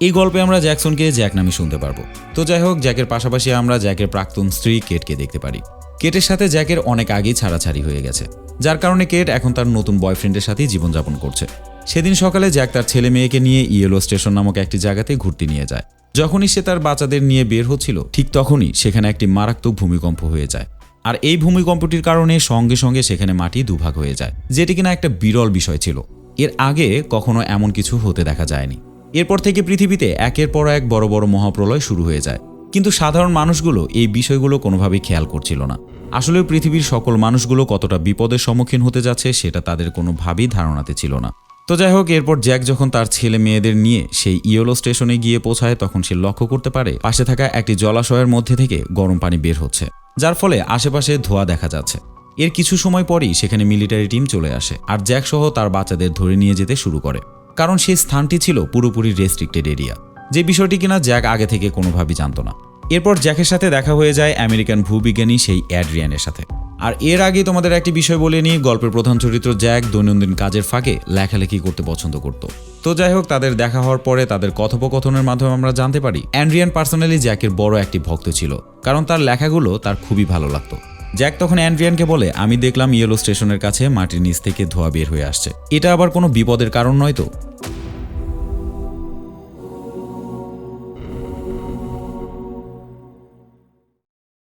এই গল্পে আমরা জ্যাকসনকে জ্যাক নামে শুনতে পারব। তো যাই হোক, জ্যাকের পাশাপাশি আমরা জ্যাকের প্রাক্তন স্ত্রী কেটকে দেখতে পারি। কেটের সাথে জ্যাকের অনেক আগেই ছাড়াছাড়ি হয়ে গেছে। যার কারণে কেট এখন তার নতুন বয়ফ্রেন্ডের সাথেই জীবনযাপন করছে। সেদিন সকালে জ্যাক তার ছেলে মেয়েকে নিয়ে ইয়েলো স্টেশন নামক একটি জায়গাতে ঘুরতে নিয়ে যায়। যখনই সে তার বাচ্চাদের নিয়ে বের হচ্ছিল, ঠিক তখনই সেখানে একটি মারাত্মক ভূমিকম্প হয়ে যায়। আর এই ভূমিকম্পটির কারণে সঙ্গে সঙ্গে সেখানে মাটি দুভাগ হয়ে যায়, যেটি কিনা একটা বিরল বিষয় ছিল। এর আগে কখনো এমন কিছু হতে দেখা যায়নি। এরপর থেকে পৃথিবীতে একের পর এক বড় বড় মহাপ্রলয় শুরু হয়ে যায়। কিন্তু সাধারণ মানুষগুলো এই বিষয়গুলো কোনোভাবেই খেয়াল করছিল না। আসলে পৃথিবীর সকল মানুষগুলো কতটা বিপদের সম্মুখীন হতে যাচ্ছে সেটা তাদের কোনোভাবেই ধারণাতে ছিল না। তো যাই হোক, এরপর জ্যাক যখন তার ছেলে মেয়েদের নিয়ে সেই ইয়েলো স্টেশনে গিয়ে পৌঁছায়, তখন সে লক্ষ্য করতে পারে পাশে থাকা একটি জলাশয়ের মধ্যে থেকে গরম পানি বের হচ্ছে, যার ফলে আশেপাশে ধোঁয়া দেখা যাচ্ছে। এর কিছু সময় পরেই সেখানে মিলিটারি টিম চলে আসে, আর জ্যাক সহ তার বাচ্চাদের ধরে নিয়ে যেতে শুরু করে। কারণ সেই স্থানটি ছিল পুরোপুরি রেস্ট্রিক্টেড এরিয়া যে বিষয়টি কিনা জ্যাক আগে থেকে কোনোভাবেই জানতো না। এরপর জ্যাকের সাথে দেখা হয়ে যায় আমেরিকান ভূবিজ্ঞানী সেই অ্যাড্রিয়ানের সাথে। আর এর আগে তোমাদের একটি বিষয় বলে নিই, গল্পের প্রধান চরিত্র জ্যাক দৈনন্দিন কাজের ফাঁকে লেখালেখি করতে পছন্দ করত। তো যাই হোক, তাদের দেখা হওয়ার পরে তাদের কথোপকথনের মাধ্যমে আমরা জানতে পারি অ্যান্ড্রিয়ান পার্সোনালি জ্যাকের বড় একটি ভক্ত ছিল, কারণ তার লেখাগুলো তার খুবই ভালো লাগতো। জ্যাক তখন অ্যান্ড্রিয়ানকে বলে, আমি দেখলাম ইয়েলো স্টেশনের কাছে মাটির নিচ থেকে ধোয়া বের হয়ে আসছে। এটা আবার কোনো বিপদের কারণ নয় তো?